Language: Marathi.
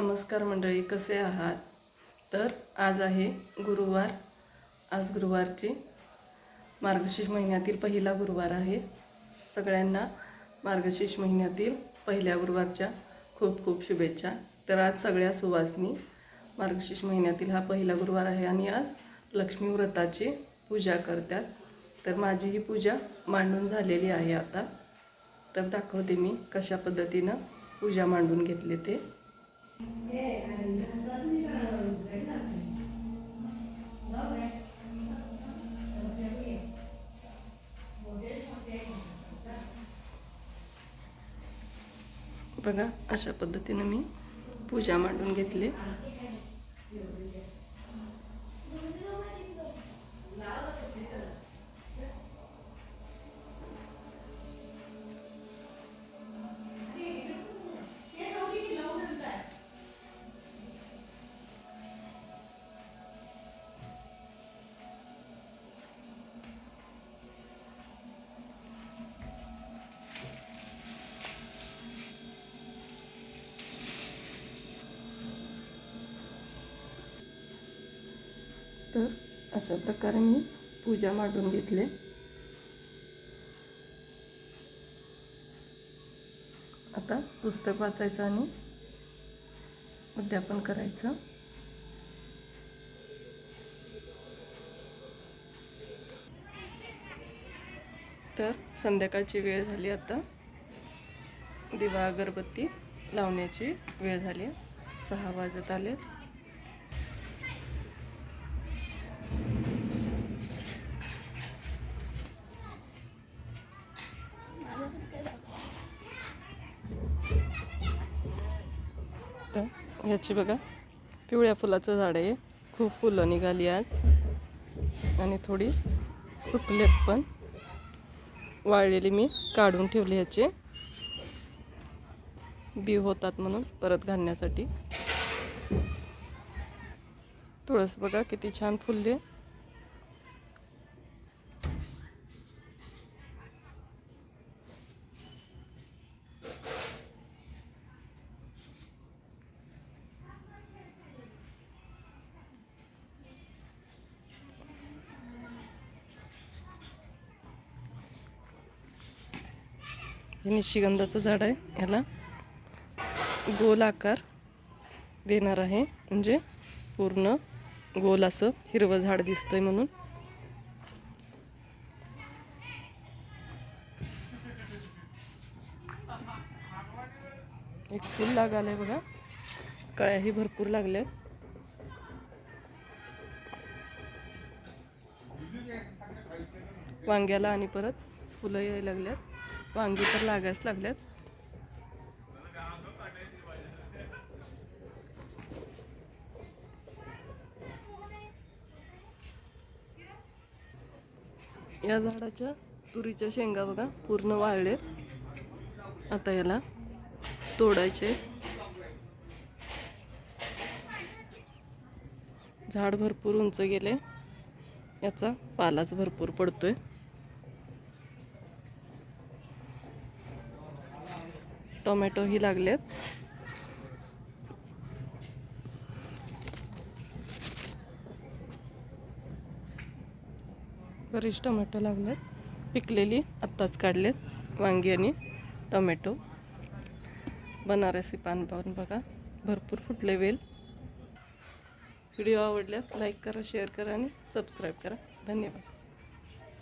नमस्कार मंडळी कसे आहात? तर आज आहे गुरुवार. आज गुरुवारची मार्गशीर्ष महिन्यातील पहिला गुरुवार आहे. सगळ्यांना मार्गशीर्ष महिन्यातील पहिल्या गुरुवारच्या खूप खूप शुभेच्छा. तर आज सगळ्या सुवासनी मार्गशीर्ष महिन्यातील हा पहिला गुरुवार आहे आणि आज लक्ष्मी व्रताची पूजा करतात. तर माझी ही पूजा मांडून झालेली आहे आता. तर दाखवते मी कशा पद्धतीनं पूजा मांडून घेतली ते. बघा अशा पद्धतीनं मी पूजा मांडून घेतली. तर अशा प्रकारे मी पूजा मांडून घेतले. आता पुस्तक वाचायचं आणि उद्यापन करायचं. तर संध्याकाळची वेळ झाली आता. दिवा अगरबत्ती लावण्याची वेळ झाली. सहा वाजत आले. ह्याची बघा पिवळ्या फुलाचं झाड आहे. खूप फुलं निघाली आज. आणि थोडी सुकलेत पण. वाळलेली मी काढून ठेवली ह्याचे. बी होतात म्हणून परत घालण्यासाठी. तुळस बघा किती छान फुलले. हे निशिगंधाचं झाड आहे. ह्याला गोल आकार देणार आहे. म्हणजे पूर्ण गोल असं हिरवं झाड दिसतंय म्हणून. एक फुल लागालंय बघा. कळ्याही भरपूर लागल्या वांग्याला आणि परत फुलं यायला लागल्यात. वांगी तर लागायच लागल्यात. या झाडाच्या तुरीच्या शेंगा बघा पूर्ण वाळलेत. आता याला तोडायचे झाड भरपूर उंच गेले. याचा पालाच भरपूर पडतोय. टोमॅटोही लागलेत. बरीच टोमॅटो लागलेत. पिकलेली आत्ताच काढलेत. वांगी आणि टोमॅटो. बनारसी पान पाहून बघा. भरपूर फुटले वेल. व्हिडिओ आवडल्यास लाईक करा शेअर करा आणि सबस्क्राईब करा. धन्यवाद.